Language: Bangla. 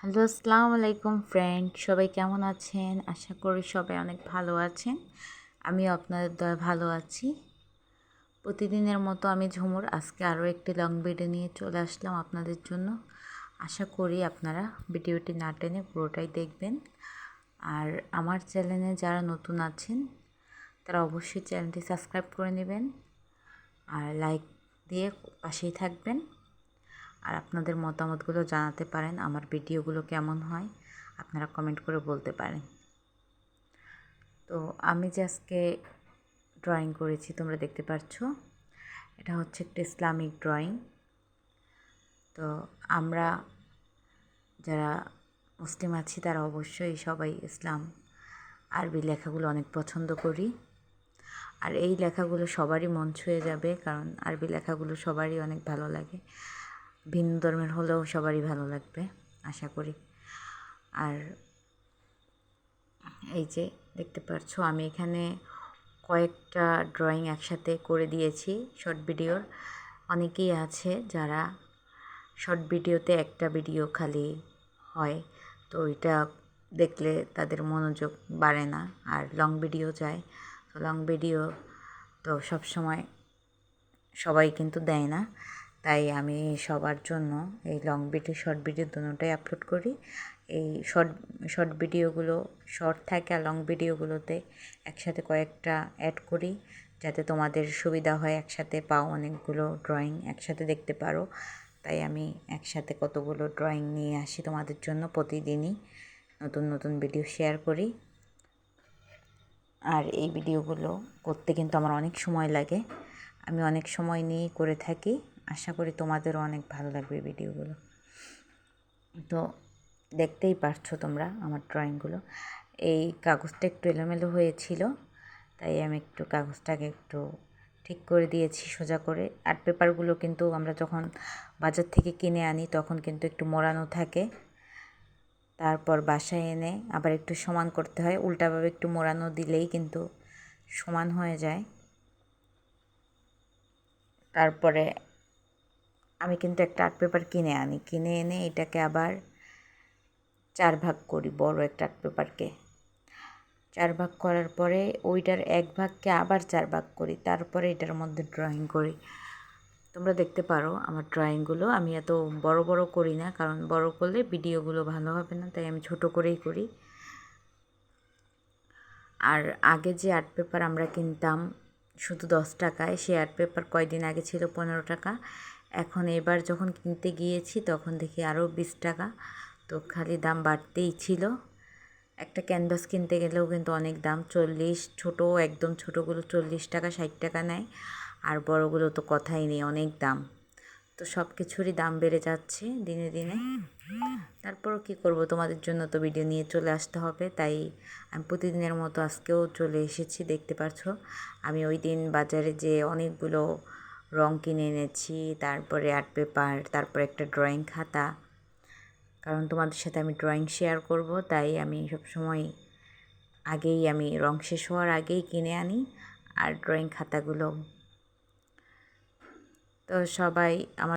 হ্যালো, আসসালামু আলাইকুম ফ্রেন্ড সবাই কেমন আছেন? আশা করি সবাই অনেক ভালো আছেন। আমিও আপনাদের দয় ভালো আছি। প্রতিদিনের মতো আমি ঝুমুর, আজকে আরও একটি লং ভিডিও নিয়ে চলে আসলাম আপনাদের জন্য। আশা করি আপনারা ভিডিওটি না টেনে পুরোটাই দেখবেন। আর আমার চ্যানেলে যারা নতুন আছেন, তারা অবশ্যই চ্যানেলটি সাবস্ক্রাইব করে নেবেন। আর লাইক দিয়ে পাশেই থাকবেন। আর আপনাদের মতামতগুলো জানাতে পারেন, আমার ভিডিওগুলো কেমন হয়, আপনারা কমেন্ট করে বলতে পারেন। তো আমি যে আজকে ড্রয়িং করেছি, তোমরা দেখতে পাচ্ছ এটা হচ্ছে একটা ইসলামিক ড্রয়িং তো আমরা যারা মুসলিম আছি, তারা অবশ্যই সবাই ইসলাম, আরবি লেখাগুলো অনেক পছন্দ করি। আর এই লেখাগুলো সবারই মন ছুঁয়ে যাবে, কারণ আরবি লেখাগুলো সবারই অনেক ভালো লাগে। ভিন্ন ধর্মের হলেও সবারই ভালো লাগবে, আশা করি। আর এই যে দেখতে পাচ্ছ আমি এখানে কয়েকটা ড্রয়িং একসাথে করে দিয়েছি শর্ট ভিডিওর অনেকেই আছে যারা শর্ট ভিডিওতে একটা ভিডিও খালি হয়, তো ওইটা দেখলে তাদের মনোযোগ বাড়ে না, আর লং ভিডিও যায়। তো লং ভিডিও তো সব সময় সবাই কিন্তু দেয় না। তাই আমি সবার জন্য এই লং ভিডিও শর্ট ভিডিও দুটোটাই আপলোড করি। এই শর্ট শর্ট ভিডিওগুলো শর্ট থাকে আর লং ভিডিওগুলোতে একসাথে কয়েকটা অ্যাড করি যাতে তোমাদের সুবিধা হয় একসাথে পাও অনেকগুলো ড্রয়িং একসাথে দেখতে পারো। তাই আমি একসাথে কতগুলো ড্রয়িং নিয়ে আসি তোমাদের জন্য প্রতিদিনই নতুন নতুন ভিডিও শেয়ার করি। আর এই ভিডিওগুলো করতে কিন্তু আমার অনেক সময় লাগে। আমি অনেক সময় নিয়েই করে থাকি। আশা করি তোমাদেরও অনেক ভালো লাগবে ভিডিওগুলো। তো দেখতেই পারছ তোমরা আমার ড্রয়িংগুলো। এই কাগজটা একটু এলোমেলো হয়েছিল, তাই আমি একটু কাগজটাকে একটু ঠিক করে দিয়েছি সোজা করে। আর্ট পেপারগুলো কিন্তু আমরা যখন বাজার থেকে কিনে আনি, তখন কিন্তু একটু মোড়ানো থাকে। তারপর বাসায় এনে আবার একটু সমান করতে হয়। উল্টাভাবে একটু মোড়ানো দিলেই কিন্তু সমান হয়ে যায়। তারপরে আমি কিন্তু একটা আর্ট পেপার কিনে আনি। কিনে এনে এটাকে আবার চার ভাগ করি, বড় একটা আর্ট পেপারকে। চার ভাগ করার পরে ওইটার এক ভাগকে আবার চার ভাগ করি, তারপরে এটার মধ্যে ড্রয়িং করি। তোমরা দেখতে পারো আমার ড্রয়িংগুলো আমি এত বড় বড় করি না, কারণ বড় করলে ভিডিওগুলো ভালো হবে না, তাই আমি ছোট করেই করি। আর আগে যে আর্ট পেপার আমরা কিনতাম শুধু দশ টাকায়, সে আর্ট পেপার কয়দিন আগে ছিল পনেরো টাকা। এখন এবার যখন কিনতে গিয়েছি তখন দেখি আরও বিশ টাকা। তো খালি দাম বাড়তেই ছিল। একটা ক্যানভাস কিনতে গেলেও কিন্তু অনেক দাম। চল্লিশ ছোটো, একদম ছোটোগুলো চল্লিশ টাকা, ষাট টাকা নেয়। আর বড়গুলো তো কথাই নেই, অনেক দাম। তো সব কিছুরই দাম বেড়ে যাচ্ছে দিনে দিনে। তারপরও কী করব? তোমাদের জন্য তো ভিডিও নিয়ে চলে আসতে হবে। তাই আমি প্রতিদিনের মতো আজকেও চলে এসেছি, দেখতে পাচ্ছ আমি ওই দিন বাজারে যে অনেকগুলো রং কিনে এনেছি, তারপরে আর্ট পেপার তারপরে একটা ড্রয়িং খাতা। কারণ তোমাদের সাথে আমি ড্রয়িং শেয়ার করব, তাই আমি সবসময় আগেই আমি রং শেষ হওয়ার আগেই কিনে আনি আর ড্রয়িং খাতাগুলো। তো সবাই আমার